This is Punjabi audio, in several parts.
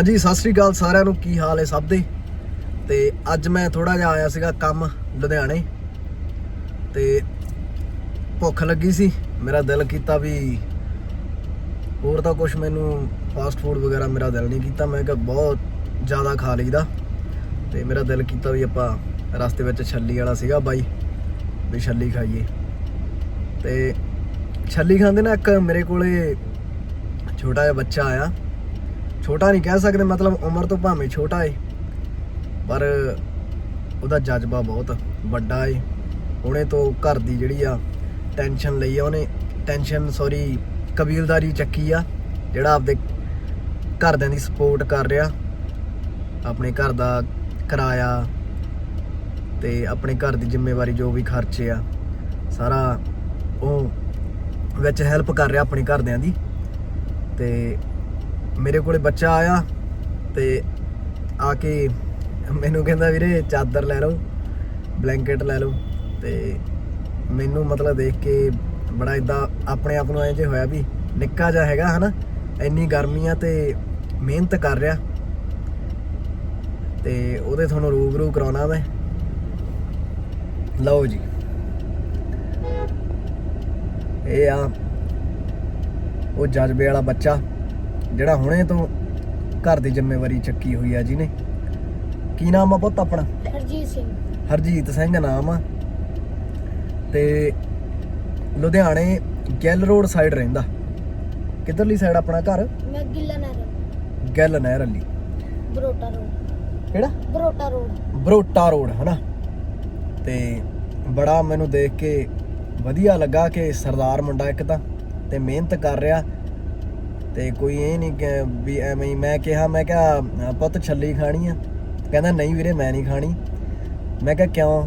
ਹਾਂਜੀ, ਸਤਿ ਸ੍ਰੀ ਅਕਾਲ ਸਾਰਿਆਂ ਨੂੰ। ਕੀ ਹਾਲ ਹੈ ਸਭ ਦੇ? ਤੇ ਅੱਜ ਮੈਂ ਥੋੜਾ ਜਿਹਾ ਆਇਆ ਸੀਗਾ ਕੰਮ ਲੁਧਿਆਣੇ। ਤੇ ਭੁੱਖ ਲੱਗੀ ਸੀ। ਮੇਰਾ ਦਿਲ ਕੀਤਾ ਵੀ ਹੋਰ ਤਾਂ ਕੁਝ ਮੈਨੂੰ ਫਾਸਟ ਫੂਡ ਵਗੈਰਾ ਮੇਰਾ ਦਿਲ ਨਹੀਂ ਕੀਤਾ। ਮੈਂ ਕਿਹਾ ਬਹੁਤ ਜ਼ਿਆਦਾ ਖਾ ਲਈਦਾ। ਤੇ ਮੇਰਾ ਦਿਲ ਕੀਤਾ ਵੀ ਆਪਾਂ ਰਸਤੇ ਵਿੱਚ ਛੱਲੀ ਵਾਲਾ ਸੀਗਾ ਬਾਈ, ਵੀ ਛੱਲੀ ਖਾਈਏ। ਤੇ ਛੱਲੀ ਖਾਂਦੇ ਨਾ ਇੱਕ ਮੇਰੇ ਕੋਲੇ ਛੋਟਾ ਜਿਹਾ ਬੱਚਾ ਆਇਆ। ਛੋਟਾ ਨਹੀਂ ਕਹਿ ਸਕਦੇ, ਮਤਲਬ ਉਮਰ ਤੋਂ ਭਾਵੇਂ ਛੋਟਾ ਏ, ਪਰ ਉਹਦਾ ਜਜ਼ਬਾ ਬਹੁਤ ਵੱਡਾ ਏ। ਉਹਨੇ ਤੋਂ ਘਰ ਦੀ ਜਿਹੜੀ ਆ ਟੈਨਸ਼ਨ ਲਈ ਆ, ਉਹਨੇ ਟੈਨਸ਼ਨ ਸੌਰੀ ਕਬੀਲਦਾਰੀ ਚੱਕੀ ਆ, ਜਿਹੜਾ ਆਪਦੇ ਘਰਦਿਆਂ ਦੀ ਸਪੋਰਟ ਕਰ ਰਿਹਾ। ਆਪਣੇ ਘਰ ਦਾ ਕਿਰਾਇਆ ਤੇ ਆਪਣੇ ਘਰ ਦੀ ਜ਼ਿੰਮੇਵਾਰੀ ਜੋ ਵੀ ਖਰਚੇ ਆ, ਸਾਰਾ ਉਹ ਵਿੱਚ ਹੈਲਪ ਕਰ ਰਿਹਾ ਆਪਣੇ ਘਰਦਿਆਂ ਦੀ। ਤੇ ਮੇਰੇ ਕੋਲੇ ਬੱਚਾ ਆਇਆ ਤੇ ਆ ਕੇ ਮੈਨੂੰ ਕਹਿੰਦਾ ਵੀਰੇ ਚਾਦਰ ਲੈ ਲਓ ਬਲੈਂਕਟ ਲੈ ਲਓ ਤੇ ਮੈਨੂੰ ਮਤਲਬ ਦੇਖ ਕੇ ਬੜਾ ਇਦਾਂ ਆਪਣੇ ਆਪ ਨੂੰ ਐਂ ਜੇ ਹੋਇਆ ਵੀ ਨਿੱਕਾ ਜਿਹਾ ਹੈਗਾ ਹਨਾ, ਇੰਨੀ ਗਰਮੀ ਆ ਤੇ ਮਿਹਨਤ ਕਰ ਰਿਹਾ ਤੇ ਉਹਦੇ ਤੁਹਾਨੂੰ ਰੂਬਰੂ ਕਰਾਉਣਾ ਮੈਂ। ਲਓ ਜੀ। ਇਹ ਆ ਉਹ ਜਜ਼ਬੇ ਵਾਲਾ ਬੱਚਾ। ਜਿਹੜਾ ਹੁਣੇ ਤੋਂ ਘਰ ਦੀ ਜ਼ਿੰਮੇਵਾਰੀ ਚੱਕੀ ਹੋਈ ਆ ਜਿਹਨੇ। ਕੀ ਨਾਮ ਆ ਪੁੱਤ ਆਪਣਾ? ਹਰਜੀਤ ਸਿੰਘ। ਹਰਜੀਤ ਸਿੰਘ ਨਾਮ ਆ। ਤੇ ਲੁਧਿਆਣੇ ਗਿੱਲ ਰੋਡ ਸਾਈਡ ਰਹਿੰਦਾ। ਕਿੱਧਰਲੀ ਸਾਈਡ ਆਪਣਾ ਘਰ? ਮੈਂ ਗਿੱਲਾ ਨਹਿਰ। ਗਿੱਲ ਨਹਿਰ ਵਾਲੀ। ਬਰੋਟਾ ਰੋਡ। ਕਿਹੜਾ? ਬਰੋਟਾ ਰੋਡ। ਬਰੋਟਾ ਰੋਡ ਹਨਾ? ਤੇ ਬੜਾ ਮੈਨੂੰ ਦੇਖ ਕੇ ਵਧੀਆ ਲੱਗਾ ਕਿ ਸਰਦਾਰ ਮੁੰਡਾ ਇੱਕ ਤਾਂ ਤੇ ਮਿਹਨਤ ਕਰ ਰਿਹਾ ਤੇ ਕੋਈ ਇਹ ਨਹੀਂ ਕਿ ਵੀ ਐਵੇਂ ਹੀ ਮੈਂ ਕਿਹਾ ਮੈਂ ਕਿਹਾ ਪੁੱਤ ਛੱਲੀ ਖਾਣੀ ਆ। ਕਹਿੰਦਾ, ਨਹੀਂ ਵੀਰੇ, ਮੈਂ ਨਹੀਂ ਖਾਣੀ। ਮੈਂ ਕਿਹਾ, ਕਿਉਂ?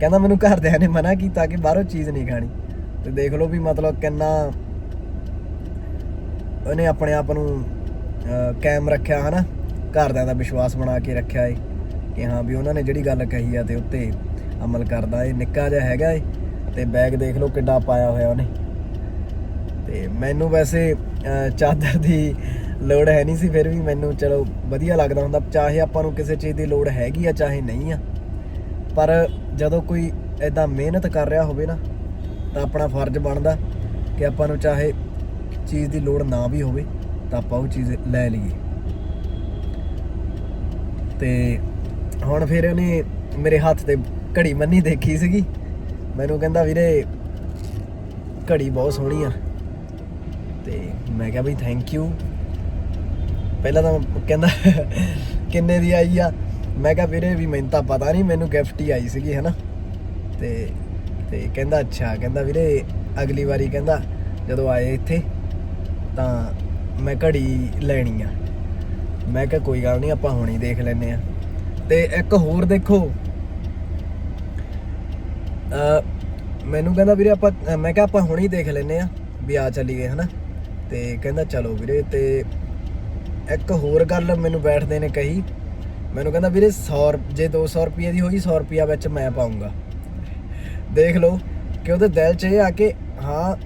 ਕਹਿੰਦਾ, ਮੈਨੂੰ ਘਰਦਿਆਂ ਨੇ ਮਨਾ ਕੀਤਾ ਕਿ ਬਾਹਰੋਂ ਚੀਜ਼ ਨਹੀਂ ਖਾਣੀ। ਤੇ ਦੇਖ ਲਓ ਵੀ ਮਤਲਬ ਕਿੰਨਾ ਉਹਨੇ ਆਪਣੇ ਆਪ ਨੂੰ ਕਾਇਮ ਰੱਖਿਆ, ਹਨਾ? ਘਰਦਿਆਂ ਦਾ ਵਿਸ਼ਵਾਸ ਬਣਾ ਕੇ ਰੱਖਿਆ ਏ ਕਿ ਹਾਂ ਵੀ ਉਹਨਾਂ ਨੇ ਜਿਹੜੀ ਗੱਲ ਕਹੀ ਆ ਤੇ ਉੱਤੇ ਅਮਲ ਕਰਦਾ ਏ, ਨਿੱਕਾ ਜਿਹਾ ਹੈਗਾ ਏ ਤੇ ਬੈਗ ਦੇਖ ਲਓ ਕਿੱਡਾ ਪਾਇਆ ਹੋਇਆ ਉਹਨੇ। ਤੇ ਮੈਨੂੰ ਵੈਸੇ ਚਾਦਰ ਦੀ ਲੋੜ ਹੈ ਨਹੀਂ ਸੀ, ਫਿਰ ਵੀ ਮੈਨੂੰ ਚਲੋ ਵਧੀਆ ਲੱਗਦਾ ਹੁੰਦਾ, ਚਾਹੇ ਆਪਾਂ ਨੂੰ ਕਿਸੇ ਚੀਜ਼ ਦੀ ਲੋੜ ਹੈਗੀ ਆ, ਚਾਹੇ ਨਹੀਂ ਆ। ਪਰ ਜਦੋਂ ਕੋਈ ਐਦਾਂ ਮਿਹਨਤ ਕਰ ਰਿਹਾ ਹੋਵੇ ਨਾ, ਤਾਂ ਆਪਣਾ ਫਰਜ਼ ਬਣਦਾ ਕਿ ਆਪਾਂ ਨੂੰ ਚਾਹੇ ਚੀਜ਼ ਦੀ ਲੋੜ ਨਾ ਵੀ ਹੋਵੇ, ਤਾਂ ਆਪਾਂ ਉਹ ਚੀਜ਼ ਲੈ ਲਈਏ। ਤੇ ਹੁਣ ਫਿਰ ਉਹਨੇ ਮੇਰੇ ਹੱਥ ਤੇ ਘੜੀ ਮੰਨੀ ਦੇਖੀ ਸੀਗੀ। ਮੈਨੂੰ ਕਹਿੰਦਾ, ਵੀਰੇ, ਘੜੀ ਬਹੁਤ ਸੋਹਣੀ ਆ। ਤੇ ਮੈਂ ਕਿਹਾ ਬਈ ਥੈਂਕ ਯੂ ਪਹਿਲਾਂ ਤਾਂ ਕਹਿੰਦਾ, ਕਿੰਨੇ ਦੀ ਆਈ ਆ? ਮੈਂ ਕਿਹਾ ਵੀਰੇ ਵੀ ਮੈਨੂੰ ਤਾਂ ਪਤਾ ਨਹੀਂ, ਮੈਨੂੰ ਗਿਫਟ ਹੀ ਆਈ ਸੀਗੀ, ਹਨਾ? ਤੇ ਤੇ ਕਹਿੰਦਾ, ਅੱਛਾ, ਕਹਿੰਦਾ ਵੀਰੇ, ਅਗਲੀ ਵਾਰੀ ਕਹਿੰਦਾ, ਜਦੋਂ ਆਏ ਇੱਥੇ, ਤਾਂ ਮੈਂ ਘੜੀ ਲੈਣੀ ਆ। ਮੈਂ ਕਿਹਾ, ਕੋਈ ਗੱਲ ਨਹੀਂ, ਆਪਾਂ ਹੁਣੀ ਦੇਖ ਲੈਨੇ ਆ। ਤੇ ਇੱਕ ਹੋਰ ਦੇਖੋ। ਮੈਨੂੰ ਕਹਿੰਦਾ ਵੀਰੇ, ਆਪਾਂ, ਮੈਂ ਕਿਹਾ, ਆਪਾਂ ਹੁਣੀ ਦੇਖ ਲੈਨੇ ਆ, ਵੀ ਆ ਚੱਲੀਏ, ਹਨਾ? ਤੇ ਕਹਿੰਦਾ ਚਲੋ ਵੀਰੇ ਤੇ ਇੱਕ ਹੋਰ ਗੱਲ ਮੈਨੂੰ ਬੈਠਦੇ ਨੇ ਕਹੀ। ਮੈਨੂੰ ਕਹਿੰਦਾ ਵੀਰੇ 100 ਜੇ 200 ਰੁਪਏ ਦੀ ਹੋਈ 100 ਰੁਪਿਆ ਵਿੱਚ ਮੈਂ ਪਾਉਂਗਾ। ਦੇਖ ਲਓ ਕਿ ਉਹਦੇ ਦਿਲ 'ਚ ਇਹ ਆ ਕਿ ਹਾਂ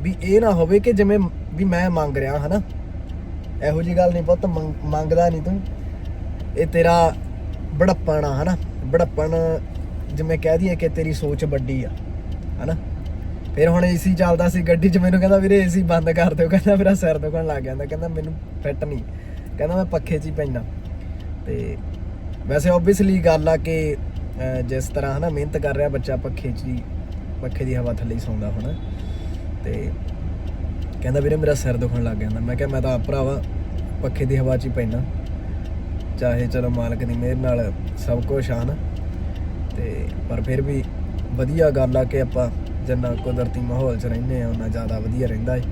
ਵੀ ਇਹ ਨਾ ਹੋਵੇ ਕਿ ਜਿਵੇਂ ਵੀ ਮੈਂ ਮੰਗ ਰਿਹਾ, ਹਨਾ? ਇਹੋ ਜੀ ਗੱਲ ਨਹੀਂ ਪੁੱਤ, ਮੰਗ- ਮੰਗਦਾ ਨਹੀਂ ਤੂੰ। ਇਹ ਤੇਰਾ ਬੜਪਣ ਆ, ਹਨਾ? ਬੜਪਣ ਜਿਵੇਂ ਕਹਿ ਦਈਏ ਕਿ ਤੇਰੀ ਸੋਚ ਵੱਡੀ ਆ, ਹਨਾ? ਫਿਰ ਹੁਣ ਏਸੀ ਚੱਲਦਾ ਸੀ, ਗੱਡੀ 'ਚ ਮੈਨੂੰ ਕਹਿੰਦਾ ਵੀਰੇ ਏਸੀ ਬੰਦ ਕਰ ਦਿਓ। ਕਹਿੰਦਾ ਮੇਰਾ ਸਿਰ ਦੁਖਣ ਲੱਗ ਜਾਂਦਾ। ਕਹਿੰਦਾ ਮੈਨੂੰ ਫਿੱਟ ਨਹੀਂ। ਕਹਿੰਦਾ ਮੈਂ ਪੱਖੇ 'ਚ ਹੀ ਪੈਂਦਾ। ਤੇ ਵੈਸੇ ਆਬਵੀਅਸਲੀ ਗੱਲ ਆ ਕਿ ਜਿਸ ਤਰ੍ਹਾਂ ਹਨਾ ਮਿਹਨਤ ਕਰ ਰਿਹਾ ਬੱਚਾ ਪੱਖੇ 'ਚ ਹੀ, ਪੱਖੇ ਦੀ ਹਵਾ ਥੱਲੇ ਹੀ ਸੌਂਦਾ ਹੁਣ। ਤੇ ਕਹਿੰਦਾ ਵੀਰੇ ਮੇਰਾ ਸਿਰ ਦੁਖਣ ਲੱਗ ਜਾਂਦਾ। ਮੈਂ ਕਿਹਾ ਮੈਂ ਤਾਂ ਆਪ ਭਰਾਵਾ ਪੱਖੇ ਦੀ ਹਵਾ 'ਚ ਹੀ ਪੈਣਾ ਚਾਹੇ ਚਲੋ ਮਾਲਕ ਦੀ ਮਿਹਰ ਨਾਲ ਸਭ ਕੁਝ ਆਨ ਤੇ ਪਰ ਫਿਰ ਵੀ ਵਧੀਆ ਗੱਲ ਆ ਕਿ ਆਪਾਂ ਜਿੰਨਾ ਕੁਦਰਤੀ ਮਾਹੌਲ 'ਚ ਰਹਿੰਦੇ ਆ ਉਹਨਾਂ ਜ਼ਿਆਦਾ ਵਧੀਆ ਰਹਿੰਦਾ ਏ।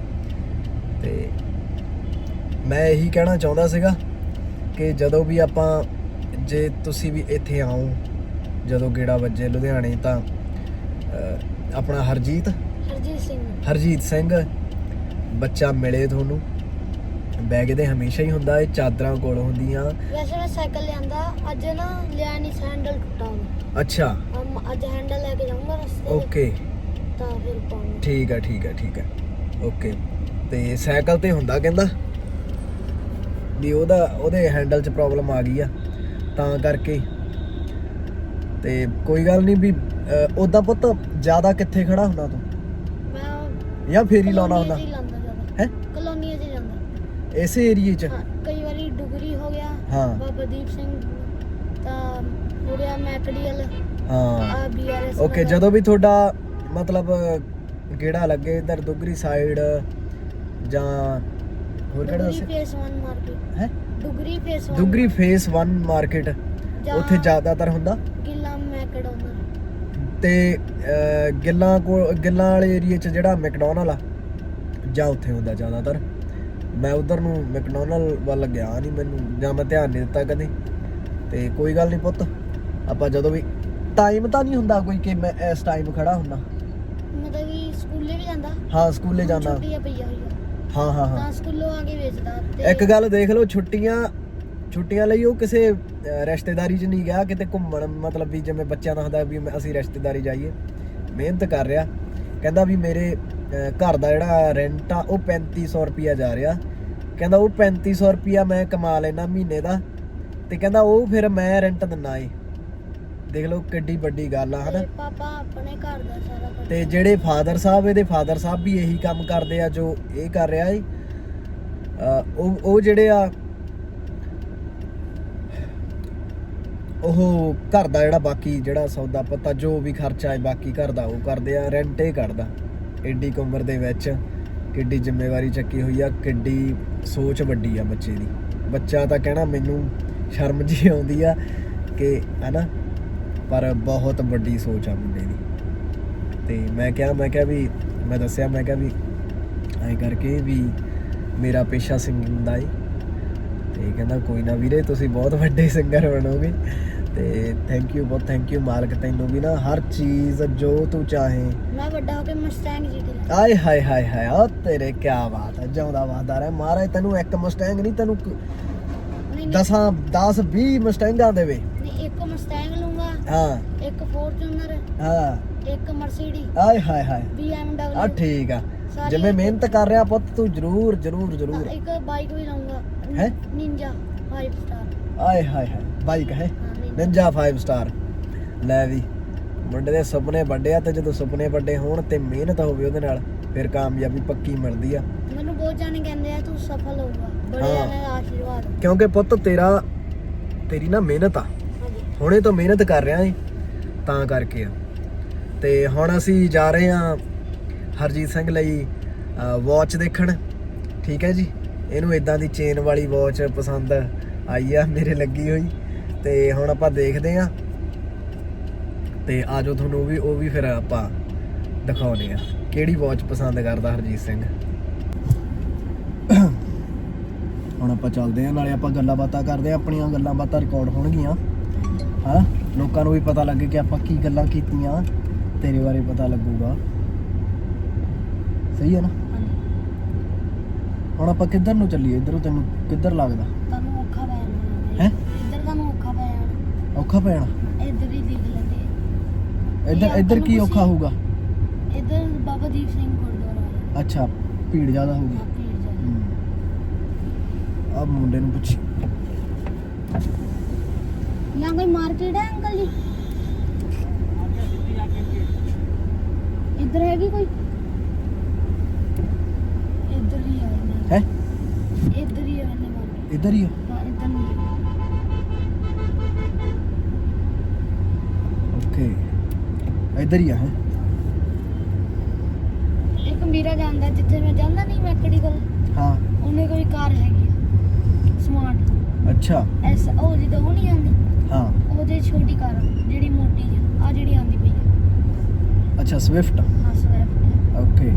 ਤੇ ਮੈਂ ਇਹੀ ਕਹਿਣਾ ਚਾਹੁੰਦਾ ਸੀਗਾ ਕਿ ਜਦੋਂ ਵੀ ਆਪਾਂ ਜੇ ਤੁਸੀਂ ਵੀ ਇੱਥੇ ਆਓ ਜਦੋਂ ਗੇੜਾ ਵੱਜੇ ਲੁਧਿਆਣੇ ਤਾਂ ਆਪਣਾ ਹਰਜੀਤ? ਹਰਜੀਤ ਸਿੰਘ। ਹਰਜੀਤ ਸਿੰਘ ਬੱਚਾ ਮਿਲੇ ਤੁਹਾਨੂੰ। ਬੈਗ ਦੇ ਹਮੇਸ਼ਾ ਹੀ ਹੁੰਦਾ ਇਹ ਚਾਦਰਾਂ ਕੋਲ ਹੁੰਦੀਆਂ। ਵੈਸੇ ਮੈਂ ਸਾਈਕਲ ਲਿਆਂਦਾ ਅੱਜ ਨਾ ਲਿਆ ਨਹੀਂ ਹੈਂਡਲ ਟੁੱਟਾ ਹੋਇਆ ਅੱਛਾ। ਅੱਜ ਹੈਂਡਲ ਲੈ ਕੇ ਜਾਊਂਗਾ ਰਸਤੇ ਓਕੇ। ਤਾਂ ਫਿਰ ਪਾਉਂਗਾ ਠੀਕ ਹੈ ਠੀਕ ਹੈ ਠੀਕ ਹੈ ਓਕੇ ਤੇ ਸਾਈਕਲ ਤੇ ਹੁੰਦਾ ਕਹਿੰਦਾ ਵੀ ਉਹਦਾ ਉਹਦੇ ਹੈਂਡਲ 'ਚ ਪ੍ਰੋਬਲਮ ਆ ਗਈ ਆ ਤਾਂ ਕਰਕੇ। ਤੇ ਕੋਈ ਗੱਲ ਨਹੀਂ ਵੀ ਉਦਾਂ ਪੁੱਤ ਜ਼ਿਆਦਾ ਕਿੱਥੇ ਖੜਾ ਹੁੰਦਾ ਤੂੰ? ਮੈਂ ਜਾਂ ਫੇਰ ਲਾਉਣਾ ਹੁੰਦਾ? ਹੀ ਕਲੋਨੀਆਂ 'ਚ ਜਾਂਦਾ ਇਸੇ ਏਰੀਏ 'ਚ? ਹਾਂ ਕਈ ਵਾਰੀ ਡੁਗਰੀ ਹੋ ਗਿਆ ਹਾਂ। ਬਾਬਾ ਦੀਪ ਸਿੰਘ ਤਾਂ ਪੂਰਿਆ ਮੈਕਡੀਅਲ ਹਾਂ। ਆ ਬੀਆਰਐਸ ਓਕੇ ਜਦੋਂ ਵੀ ਤੁਹਾਡਾ ਮਤਲਬ ਗੇੜਾ ਲੱਗੇ ਇਧਰ ਦੁਗਰੀ ਸਾਈਡ ਜਾਂ ਹੋਰ ਕਿਹੜਾ ਦੱਸੇ ਫੇਸ 1 ਮਾਰਕੀਟ ਹੈ? Dugri phase 1 Dugri phase 1 market ਉੱਥੇ ਜ਼ਿਆਦਾਤਰ ਹੁੰਦਾ? ਗਿੱਲਾ ਮੈਕਡੋਨਲ। ਤੇ ਗਿੱਲਾਂ ਕੋਲ ਗਿੱਲਾਂ ਵਾਲੇ ਏਰੀਏ 'ਚ ਜਿਹੜਾ ਮੈਕਡੋਨਲ ਆ ਜਾਂ ਉੱਥੇ ਹੁੰਦਾ ਜ਼ਿਆਦਾਤਰ। ਮੈਂ ਉਧਰ ਨੂੰ ਮੈਕਡੋਨਲ ਵੱਲ ਗਿਆ ਨਹੀਂ ਮੈਨੂੰ ਜਾਂ ਮੈਂ ਧਿਆਨ ਨਹੀਂ ਦਿੱਤਾ ਕਦੇ। ਤੇ ਕੋਈ ਗੱਲ ਨਹੀਂ ਪੁੱਤ ਆਪਾਂ ਜਦੋਂ ਵੀ ਟਾਈਮ ਤਾਂ ਨਹੀਂ ਹੁੰਦਾ ਕੋਈ ਕਿ ਮੈਂ ਇਸ ਟਾਈਮ ਖੜਾ ਹੁੰਦਾ। ਮਤਲਬ ਕਿ ਸਕੂਲੇ ਵੀ ਜਾਂਦਾ। ਹਾਂ ਸਕੂਲੇ ਜਾਂਦਾ। ਹਾਂ ਹਾਂ ਹਾਂ। ਤਾਂ ਸਕੂਲੋਂ ਆ ਕੇ ਵੇਚਦਾ ਇੱਕ ਗੱਲ ਦੇਖ ਲਓ ਛੁੱਟੀਆਂ ਛੁੱਟੀਆਂ ਲਈ ਉਹ ਕਿਸੇ ਅਹ, ਰਿਸ਼ਤੇਦਾਰੀ 'ਚ ਨਹੀਂ ਗਿਆ ਕਿਤੇ ਘੁੰਮਣ ਮਤਲਬ ਵੀ ਜਿਵੇਂ ਬੱਚਿਆਂ ਦਾ ਹੁੰਦਾ ਵੀ ਮੈਂ- ਅਸੀਂ ਰਿਸ਼ਤੇਦਾਰੀ ਜਾਈਏ। ਮਿਹਨਤ ਕਰ ਰਿਹਾ। ਕਹਿੰਦਾ ਵੀ ਮੇਰੇ ਅਹ, ਘਰ ਦਾ ਜਿਹੜਾ ਰੈਂਟ ਆ ਉਹ 3500 ਰੁਪਿਆ ਜਾ ਰਿਹਾ। ਕਹਿੰਦਾ ਉਹ 3500 ਰੁਪਿਆ ਮੈਂ ਕਮਾ ਲੈਣਾ ਮਹੀਨੇ ਦਾ। ਤੇ ਕਹਿੰਦਾ ਉਹ ਫਿਰ ਮੈਂ ਰੈਂਟ ਦਿੰਨਾ ਏ। ਦੇਖ ਲਓ ਕਿੱਡੀ ਵੱਡੀ ਗੱਲ ਆ ਹਨਾ? ਪਾਪਾ ਆਪਣੇ ਘਰ ਦਾ ਸਾਰਾ ਕੁਝ ਤੇ ਜਿਹੜੇ ਫਾਦਰ ਸਾਹਿਬ ਇਹਦੇ ਫਾਦਰ ਸਾਹਿਬ ਵੀ ਇਹੀ ਕੰਮ ਕਰਦੇ ਆ ਜੋ ਇਹ ਕਰ ਰਿਹਾ ਏ ਉਹ ਉਹ ਜਿਹੜੇ ਆ ਉਹ ਘਰ ਦਾ ਜਿਹੜਾ ਬਾਕੀ ਜਿਹੜਾ ਸੌਦਾ ਪੱਤਾ ਜੋ ਵੀ ਖਰਚਾ ਹੈ ਬਾਕੀ ਘਰ ਦਾ ਉਹ ਕਰਦੇ ਆ ਰੈਂਟ ਹੀ ਕੱਢਦਾ ਏਡੀ ਕੁ ਉਮਰ ਦੇ ਵਿੱਚ ਕਿੱਡੀ ਜ਼ਿੰਮੇਵਾਰੀ ਚੱਕੀ ਹੋਈ ਆ ਕਿੱਡੀ ਸੋਚ ਵੱਡੀ ਆ ਬੱਚੇ ਦੀ। ਬੱਚਾ ਤਾਂ ਕਹਿਣਾ ਮੈਨੂੰ ਸ਼ਰਮ ਜੀ ਆਉਂਦੀ ਆ ਕਿ ਹਨਾ? ਪਰ ਬਹੁਤ ਵੱਡੀ ਸੋਚ ਆ ਮੁੰਡੇ ਦੀ। ਤੇ ਮੈਂ ਕਿਹਾ ਮੈਂ ਕਿਹਾ ਵੀ ਮੈਂ ਦੱਸਿਆ ਮੈਂ ਕਿਹਾ ਵੀ ਐਂ ਕਰਕੇ ਵੀ ਮੇਰਾ ਪੇਸ਼ਾ ਸਿੰਗਿੰਗ ਦਾ ਏ। ਤੇ ਕਹਿੰਦਾ ਕੋਈ ਨਾ ਵੀਰੇ ਤੁਸੀਂ ਬਹੁਤ ਵੱਡੇ ਸਿੰਗਰ ਬਣੋਗੇ। ਤੇ ਥੈਂਕ ਯੂ ਬਹੁਤ ਥੈਂਕ ਯੂ ਮਾਲਕ ਤੈਨੂੰ ਵੀ ਨਾ ਹਰ ਚੀਜ਼ ਜੋ ਤੂੰ ਚਾਹੇ। ਮੈਂ ਵੱਡਾ ਹੋ ਕੇ ਮਸਟੈਂਗ ਲੈ ਆਏ ਹਾਏ ਹਾਏ ਹਾਏ ਆ ਤੇਰੇ ਕੀ ਬਾਤ ਹੈ ਜਿਉਂਦਾ ਵਾਦਾ ਰਹਿ। ਮਹਾਰਾਜ ਤੈਨੂੰ ਇੱਕ ਮਸਟੈਂਗ ਨਹੀਂ ਤੈਨੂੰ ਨਹੀਂ ਨਹੀਂ, 10 10 20 ਮਸਟੈਂਗਾਂ ਦੇਵੇ ਨਹੀਂ ਇੱਕ ਮਸਟੈਂਗ ਹਾਂ। ਇੱਕ ਫੋਰਚੂਨਰ ਹਾਂ। ਇੱਕ ਮਰਸੀਡੀ ਆਏ ਹਾਏ ਹਾਏ। ਆ BMW ਠੀਕ ਆ। ਸਾਰੀ ਜਿਵੇਂ ਮਿਹਨਤ ਕਰ ਰਿਹਾ ਪੁੱਤ ਤੂੰ ਜਰੂਰ ਜਰੂਰ ਜਰੂਰ। ਇੱਕ ਬਾਈਕ ਵੀ ਲਊਂਗਾ। ਹੈਂ? Ninja 5 star. ਆਏ ਹਾਏ ਹਾਏ ਬਾਈਕ ਹੈ? ਹਾਂ ਨਿੰਜਾ। Ninja 5 star. ਲੈ ਵੀ ਮੁੰਡੇ ਦੇ ਸੁਪਨੇ ਵੱਡੇ ਆ ਤੇ ਜਦੋਂ ਸੁਪਨੇ ਵੱਡੇ ਹੋਣ ਤੇ ਮਿਹਨਤ ਹੋਵੇ ਉਹਦੇ ਨਾਲ ਫਿਰ ਕਾਮਯਾਬੀ ਪੱਕੀ ਮਿਲਦੀ ਆ। ਮੈਨੂੰ ਬਹੁਤ ਜਾਣੇ ਕਹਿੰਦੇ ਆ ਤੂੰ ਸਫਲ ਹੋਊਗਾ। ਬੜੇ ਹਾਂ। ਜਾਣੇ ਦਾ ਆਸ਼ੀਰਵਾਦ। ਕਿਉਂਕਿ ਪੁੱਤ ਤੇਰਾ ਤੇਰੀ ਨਾ ਮਿਹਨਤ ਆ। ਹੁਣੇ ਤੋਂ ਮਿਹਨਤ ਕਰ ਰਿਹਾ ਏ, ਤਾਂ ਕਰਕੇ ਆ। ਤੇ ਹੁਣ ਅਸੀਂ ਜਾ ਰਹੇ ਆ ਹਰਜੀਤ ਸਿੰਘ ਲਈ ਵਾਚ ਦੇਖਣ। ਠੀਕ ਹੈ ਜੀ? ਇਹਨੂੰ ਇਦਾਂ ਦੀ ਚੇਨ ਵਾਲੀ ਵਾਚ ਪਸੰਦ ਆਈ ਆ, ਮੇਰੇ ਲੱਗੀ ਹੋਈ। ਤੇ ਹੁਣ ਆਪਾਂ ਦੇਖਦੇ ਆ। ਤੇ ਆਜੋ ਤੁਹਾਨੂੰ ਵੀ, ਉਹ ਵੀ ਫਿਰ ਆਪਾਂ ਦਿਖਾਉਨੇ ਆ। ਕਿਹੜੀ ਵਾਚ ਪਸੰਦ ਕਰਦਾ ਹਰਜੀਤ ਸਿੰਘ? ਹੁਣ ਆਪਾਂ ਚੱਲਦੇ ਆ, ਨਾਲੇ ਆਪਾਂ ਗੱਲਾਂ ਬਾਤਾਂ ਕਰਦੇ ਆ, ਆਪਣੀਆਂ ਗੱਲਾਂ ਬਾਤਾਂ ਰਿਕਾਰਡ ਹੋਣਗੀਆਂ। ਹਾਂ? ਲੋਕਾਂ ਨੂੰ ਵੀ ਪਤਾ ਲੱਗੇ ਕਿ ਆਪਾਂ ਕੀ ਗੱਲਾਂ ਕੀਤੀਆਂ ਤੇਰੇ ਬਾਰੇ ਪਤਾ ਲੱਗੂਗਾ। ਸਹੀ ਹੈ ਨਾ? ਹਾਂਜੀ। ਹੁਣ ਆਪਾਂ ਕਿੱਧਰ ਨੂੰ ਚੱਲੀਏ? ਇੱਧਰੋਂ ਤੈਨੂੰ ਕਿੱਧਰ ਲੱਗਦਾ? ਤੁਹਾਨੂੰ ਔਖਾ ਪੈ ਜਾਣਾ ਹੈਂ? ਇੱਧਰ ਤੁਹਾਨੂੰ ਔਖਾ ਪੈ ਜਾਣਾ। ਔਖਾ ਪੈਣਾ ਇੱਧਰ ਹੀ ਦੇਖ ਲੈਂਦੇ। ਇੱਧਰ ਆਪਾਂ ਇੱਧਰ ਨੂੰ ਕੀ ਔਖਾ ਹੋਊਗਾ? ਇੱਧਰ ਬਾਬਾ ਦੀਪ ਸਿੰਘ ਗੁਰਦੁਆਰਾ ਹੈ। ਅੱਛਾ ਭੀੜ ਜ਼ਿਆਦਾ ਹੋਊਗੀ। ਜਾ ਆ ਮੁੰਡੇ ਨੂੰ ਪੁੱਛੀ। यहाँ कोई मार्केट है अंकल जी इधर हैगी कोई इधर ही है इन्हें। ਹੈ इधर ही है मैंने मार्केट ਇੱਧਰ ਹੀ ਆ हाँ इधर नहीं ਓਕੇ ਇੱਧਰ ਹੀ ਆ ਹੈ एक मेरा जानदा जिथे मैं जानदा नहीं मैकड़ी कोल ਹਾਂ ਉਹਨੇ ਕੋਈ ਕਾਰ ਹੈਗੀ ਸਮਾਰਟ ਅੱਛਾ ਐਸ ਉਹ ਜਿੱਦਾਂ ਉਹ ਨਹੀਂ ਆਉਂਦੀ ਹਾਂ। ਉਹਦੇ ਛੋਟੀ ਕਾਰ ਜਿਹੜੀ ਮੋਟੀ ਆ ਜਿਹੜੀ ਆਉਂਦੀ ਪਈ ਹੈ ਅੱਛਾ ਸਵਿਫਟ ਹਾਂ ਸਵੈਫਟ ਓਕੇ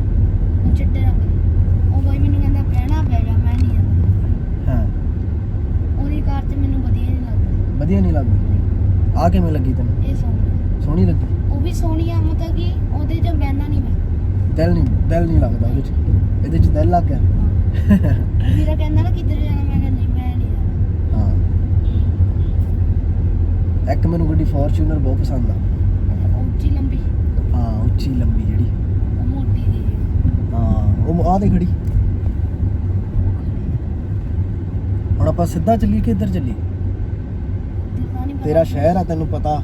ਉਹ ਚਿੱਟੇ ਰੰਗ ਦੀ। ਉਹ ਬਾਈ ਮੈਨੂੰ ਕਹਿੰਦਾ ਬਹਿਣਾ ਪੈ ਜਾ ਮੈਂ ਨਹੀਂ ਜਾਂਦਾ। ਹਾਂ। ਉਹਦੀ ਕਾਰ ਤੇ ਮੈਨੂੰ ਵਧੀਆ ਨਹੀਂ ਲੱਗਦਾ। ਵਧੀਆ ਨਹੀਂ ਲੱਗਦੀ। ਆ ਕਿਵੇਂ ਲੱਗੀ ਤੈਨੂੰ? ਇਹ ਸੋਹਣੀ। ਸੋਹਣੀ ਲੱਗੀ? ਉਹ ਵੀ ਸੋਹਣੀ ਆ ਮਤਲਬ ਕਿ ਉਹਦੇ 'ਚ ਬਹਿਣਾ ਨਹੀਂ ਮੈਂ। ਦਿਲ ਨਹੀਂ ਦਿਲ ਨਹੀਂ ਲੱਗਦਾ ਉਹਦੇ ਚ। ਇਹਦੇ ਚ ਦਿਲ ਲੱਗ ਗਿਆ। ਵੀਰਾ ਕਹਿੰਦਾ ਨਾ ਕਿੱਧਰ ਜਾਣਾ ਮੈਂ ਕਹਿੰਦਾ ਨਹੀਂ ਮੈਂ ਨਹੀਂ ਜਾਣਾ ਹਾਂ ਇੱਕ ਮੈਨੂੰ ਗੱਡੀ ਫੋਰਚੂਨਰ ਬਹੁਤ ਪਸੰਦ ਆ। ਉਹ ਉੱਚੀ ਲੰਬੀ। ਹਾਂ ਉੱਚੀ ਲੰਬੀ ਜਿਹੜੀ। ਉਹ ਮੋਟੀ ਦੀ ਹਾਂ। ਉਹ ਆ ਦੇ ਖੜੀ ਹੁਣ ਆਪਾਂ ਸਿੱਧਾ ਚੱਲੀਏ ਕਿ ਇੱਧਰ ਚੱਲੀਏ? ਨਹੀਂ ਤੇਰਾ ਸ਼ਹਿਰ ਆ ਤੈਨੂੰ ਪਤਾ।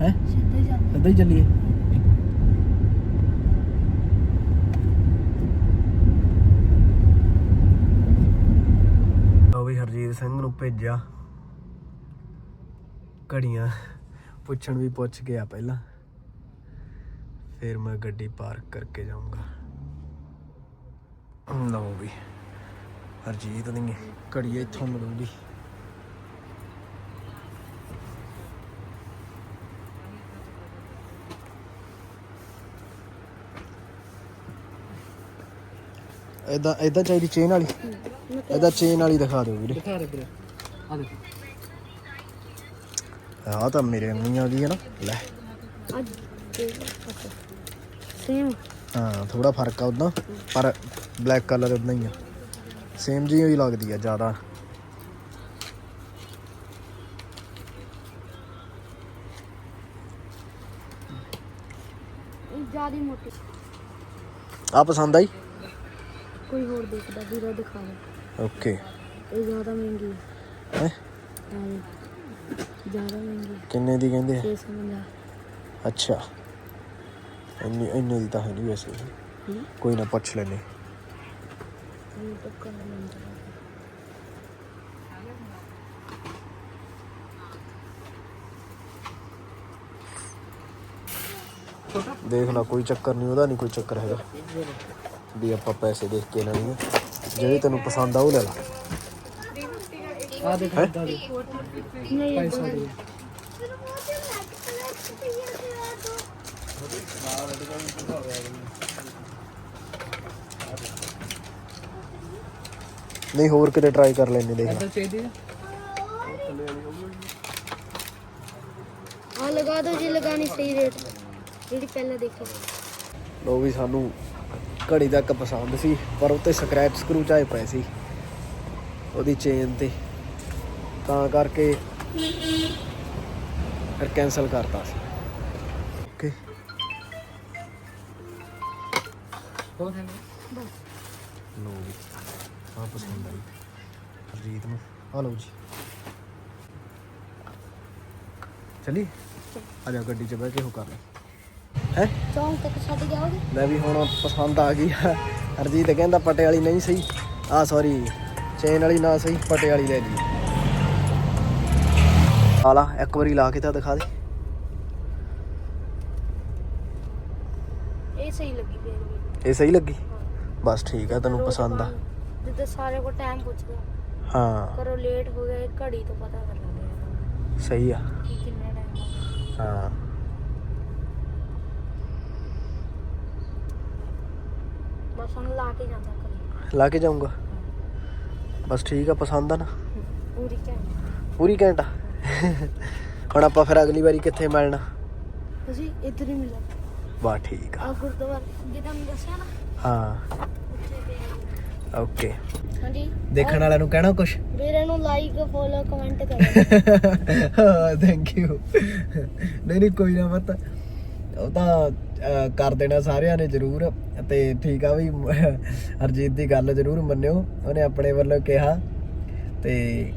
ਹੈ? ਸਿੱਧੇ ਜਾਂਦਾ ਸਿੱਧਾ ਹੀ ਚੱਲੀਏ। ਵੀ ਹਰਜੀਤ ਸਿੰਘ ਨੂੰ ਭੇਜਿਆ। ਘੜੀਆਂ ਪੁੱਛਣ ਵੀ ਪੁੱਛ ਗਿਆ ਪਹਿਲਾਂ। ਫਿਰ ਮੈਂ ਗੱਡੀ ਪਾਰਕ ਕਰਕੇ ਜਾਊਂਗਾ। ਲਓ ਵੀ। ਹਰਜੀਤ ਦੀ ਘੜੀ ਇੱਥੋਂ ਮਿਲੂਗੀ। ਇਦਾਂ ਇਦਾਂ ਚਾਹੀਦੀ ਚੇਨ ਵਾਲੀ? ਇਹਦਾ ਚੇਨ ਵਾਲੀ ਦਿਖਾ ਦਿਓ ਵੀਰੇ। ਦਿਖਾ ਦੇ ਵੀਰੇ। ਆ ਦੇਖ। ਆਹ ਤਾਂ ਮੇਰੇ ਆ ਗਈ ਹੈ ਨਾ ਲੈ। ਅੱਜ ਸੇਮ ਹਾਂ ਥੋੜਾ ਫ਼ਰਕ ਆ ਉਦਾਂ ਪਰ ਬਲੈਕ ਕਲਰ ਉਦਾਂ ਹੀ ਆ। ਸੇਮ ਜੀ ਹੀ ਲੱਗਦੀ ਆ ਜ਼ਿਆਦਾ। ਇਹ ਜ਼ਿਆਦਾ ਮੋਟੀ। ਆ ਪਸੰਦ ਆਈ? ਕੋਈ ਹੋਰ ਦੇਖਦਾ ਵੀਰਾ ਦਿਖਾ ਦੇ। ਓਕੇ ਇਹ ਜ਼ਿਆਦਾ ਮਹਿੰਗੀ ਹੈ? ਹਾਂ ਜ਼ਿਆਦਾ ਮਹਿੰਗੀ। ਕਿੰਨੇ ਦੀ ਕਹਿੰਦੇ? ਆ 650 ਅੱਛਾ। ਇੰਨੀ ਇੰਨੇ ਦੀ ਤਾਂ ਹੈ ਨਹੀਂ ਵੈਸੇ। ਹੂੰ? ਕੋਈ ਨਾ ਪੁੱਛ ਲੈਨੇ ਦੇਖ ਲਾ ਕੋਈ ਚੱਕਰ ਨਹੀਂ ਉਹਦਾ ਨਹੀਂ ਕੋਈ ਚੱਕਰ ਹੈਗਾ। ਵੀ ਆਪਾਂ ਪੈਸੇ ਦੇਖ ਕੇ ਲੈਣੀ ਆ। ਜਿਹੜੀ ਤੈਨੂੰ ਪਸੰਦ ਆ ਉਹ ਲੈ ਲਾ। ਆ ਦੇਖ ਹੈਂ? ਇਦਾਂ ਦੇ ਨਹੀਂ ਪੈਸਾ ਦੇ। ਨਹੀਂ ਹੋਰ ਕਿਤੇ ਟਰਾਈ ਕਰ ਲੈਨੇ ਦੇਖ ਇਦਾਂ ਚਾਹੀਦੀ ਆ? ਲਗਾ ਦੋ ਜੀ ਲਗਾਣੀ ਸਹੀ ਰੇਟ ਜਿਹੜੀ ਪਹਿਲਾਂ ਦੇਖੀ। ਲੋ ਵੀ ਸਾਨੂੰ ਘੜੀ ਦਾ ਇੱਕ ਪਸੰਦ ਸੀ ਪਰ ਉੱਤੇ ਸਕ੍ਰੈਚ ਸਕਰੂ ਚਾਏ ਪਏ ਸੀ। ਉਹਦੀ ਚੇਨ ਤੇ। ਤਾਂ ਕਰਕੇ ਫਿਰ ਕੈਨਸਲ ਕਰਤਾ ਸੀ। ਓਕੇ ਹੈ ਲੋ ਵੀ ਆ ਪਸੰਦ ਆਈ। ਹਰਜੀਤ ਨੂੰ। ਆ ਲਓ ਜੀ। ਚਲੀ? ਆ ਜਾ ਗੱਡੀ 'ਚ ਬਹਿ ਕੇ ਹੋ ਕਰ ਲੈ। ਹੈ? ਚੌਂਕ ਤੱਕ ਛੱਡ ਜਾਓਗੇ? ਲੈ ਵੀ ਹੁਣ ਪਸੰਦ ਆ ਗਈ ਆ। ਹਰਜੀਤ ਕਹਿੰਦਾ ਪਟੇ ਵਾਲੀ ਨਹੀਂ ਸਹੀ। ਆ ਸੌਰੀ ਚੇਨ ਵਾਲੀ ਨਾ ਸਹੀ ਪਟੇ ਵਾਲੀ ਲੈ ਲਈ। ਆਲਾ ਇੱਕ ਵਾਰੀ ਲਾ ਕੇ ਤਾਂ ਦਿਖਾ ਦੇ। ਇਹ ਸਹੀ ਲੱਗੀ ਫੇਰ ਵੀ। ਇਹ ਸਹੀ ਲੱਗੀ? ਬਸ ਠੀਕ ਆ ਤੈਨੂੰ ਪਸੰਦ ਆ। ਜਿੱਦਾਂ ਸਾਰੇ ਕੋ ਟਾਈਮ ਪੁੱਛਦਾ। ਹਾਂ। ਕਰੋ ਲੇਟ ਹੋ ਗਿਆ ਇਹ ਘੜੀ ਤੋਂ ਪਤਾ ਕਰ ਆ। ਸਹੀ ਆ। ਕਿ ਕਿੰਨਾ ਟਾਈਮ ਹਾਂ ਬਸ ਹੁਣ ਲਾ ਕੇ ਜਾਂਦਾ ਘੜੀ ਲਾ ਕੇ ਜਾਊਂਗਾ। ਬਸ ਠੀਕ ਆ ਪਸੰਦ ਆ ਨਾ? ਪੂਰੀ ਘੰਟੇ। ਪੂਰੀ ਘੰਟਾ ਹੁਣ ਆਪਾਂ ਫਿਰ ਅਗਲੀ ਵਾਰੀ ਕਿੱਥੇ ਮਿਲਣਾ? ਤੁਸੀਂ ਇੱਧਰ ਹੀ ਮਿਲੋ। ਬਾ ਠੀਕ ਆ। ਆ ਗੁਰਦੁਆਰਾ ਜਿੱਦਾਂ ਮੈਂ ਦੱਸਿਆ ਨਾ। ਹਾਂ। ਉੱਥੇ ਪਿਆ ਓਕੇ। ਹਾਂਜੀ। ਦੇਖਣ ਵਾਲਿਆਂ ਨੂੰ ਕਹਿਣਾ ਕੁਛ? ਵੀਰੇ ਨੂੰ ਲਾਈਕ ਫੋਲੋ ਕਮੈਂਟ ਕਰੋ। ਥੈਂਕ ਯੂ ਨਹੀਂ ਨਹੀਂ ਕੋਈ ਨਾ ਮਤ। ਉਹ ਤਾਂ ਅਹ, ਕਰ ਦੇਣਾ ਸਾਰਿਆਂ ਨੇ ਜ਼ਰੂਰ। ਤੇ ਠੀਕ ਆ ਵੀ ਹਰਜੀਤ ਦੀ ਗੱਲ ਜ਼ਰੂਰ ਮੰਨਿਓ। ਉਹਨੇ ਆਪਣੇ ਵੱਲੋਂ ਕਿਹਾ। ਤੇ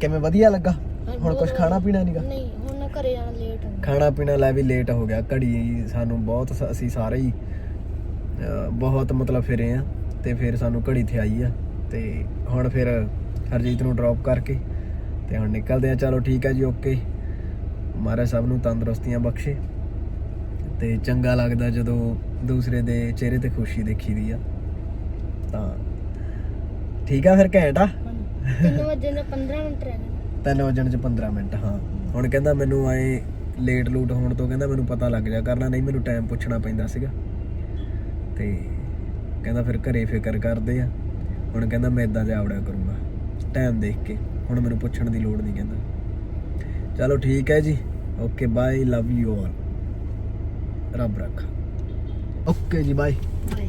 ਕਿਵੇਂ ਵਧੀਆ ਲੱਗਾ? ਹੁਣ ਕੁਝ ਖਾਣਾ ਪੀਣਾ ਨਹੀਂਗਾ ਨਹੀਂ ਹੁਣ ਨਾ ਘਰੇ ਜਾਣਾ ਲੇਟ ਹੋ ਖਾਣਾ ਪੀਣਾ ਲੈ ਵੀ ਲੇਟ ਹੋ ਗਿਆ ਘੜੀ ਸਾਨੂੰ ਬਹੁਤ ਸ- ਅਸੀਂ ਸਾਰੇ ਹੀ ਅਹ, ਬਹੁਤ ਮਤਲਬ ਫਿਰੇ ਆ ਤੇ ਫਿਰ ਸਾਨੂੰ ਘੜੀ ਤੇ ਆਈ ਆ ਤੇ ਹੁਣ ਫਿਰ ਹਰਜੀਤ ਨੂੰ ਡ੍ਰੌਪ ਕਰਕੇ ਤੇ ਹੁਣ ਨਿਕਲਦੇ ਆ ਚਲੋ ਠੀਕ ਹੈ ਜੀ ਓਕੇ ਮਹਾਰਾਜ ਸਭ ਨੂੰ ਤੰਦਰੁਸਤੀਆਂ ਬਖਸ਼ੇ ਤੇ ਚੰਗਾ ਲੱਗਦਾ ਜਦੋਂ ਦੂਸਰੇ ਦੇ ਚਿਹਰੇ ਤੇ ਖੁਸ਼ੀ ਦੇਖੀਦੀ ਆ। ਤਾਂ ਠੀਕ ਆ ਫਿਰ ਘੈਂਟ ਆ। 3 ਵਜੇ ਦੇ 15 ਮਿੰਟ ਰਹਿ ਗਏ ਤਿੰਨ ਵਜਣ ਚ 15 ਮਿੰਟ ਹਾਂ। ਹੁਣ ਕਹਿੰਦਾ ਮੈਨੂੰ ਆਏ ਲੇਟ ਲੂਟ ਹੋਣ ਤੋਂ ਕਹਿੰਦਾ ਮੈਨੂੰ ਪਤਾ ਲੱਗ ਜਾ ਕਰਨਾ ਨਹੀਂ ਮੈਨੂੰ ਟਾਈਮ ਪੁੱਛਣਾ ਪੈਂਦਾ ਸੀਗਾ। ਤੇ ਕਹਿੰਦਾ ਫਿਰ ਘਰੇ ਫਿਕਰ ਕਰਦੇ ਆ। ਹੁਣ ਕਹਿੰਦਾ ਮੈਂ ਇਦਾਂ ਜਾਵੜਿਆ ਕਰੂੰਗਾ ਟਾਈਮ ਦੇਖ ਕੇ। ਹੁਣ ਮੈਨੂੰ ਪੁੱਛਣ ਦੀ ਲੋੜ ਨਹੀਂ ਕਹਿੰਦਾ। ਚਲੋ ਠੀਕ ਹੈ ਜੀ। Okay bye love you all ਰੱਬ ਰੱਖਾ। ਓਕੇ ਜੀ ਬਾਏ ਬਾਏ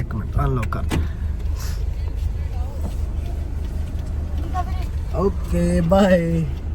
ਇੱਕ ਮਿੰਟ ਅਨਲੌਕ ਕਰ ਦੇ ਠੀਕ ਆ ਵੀਰੇ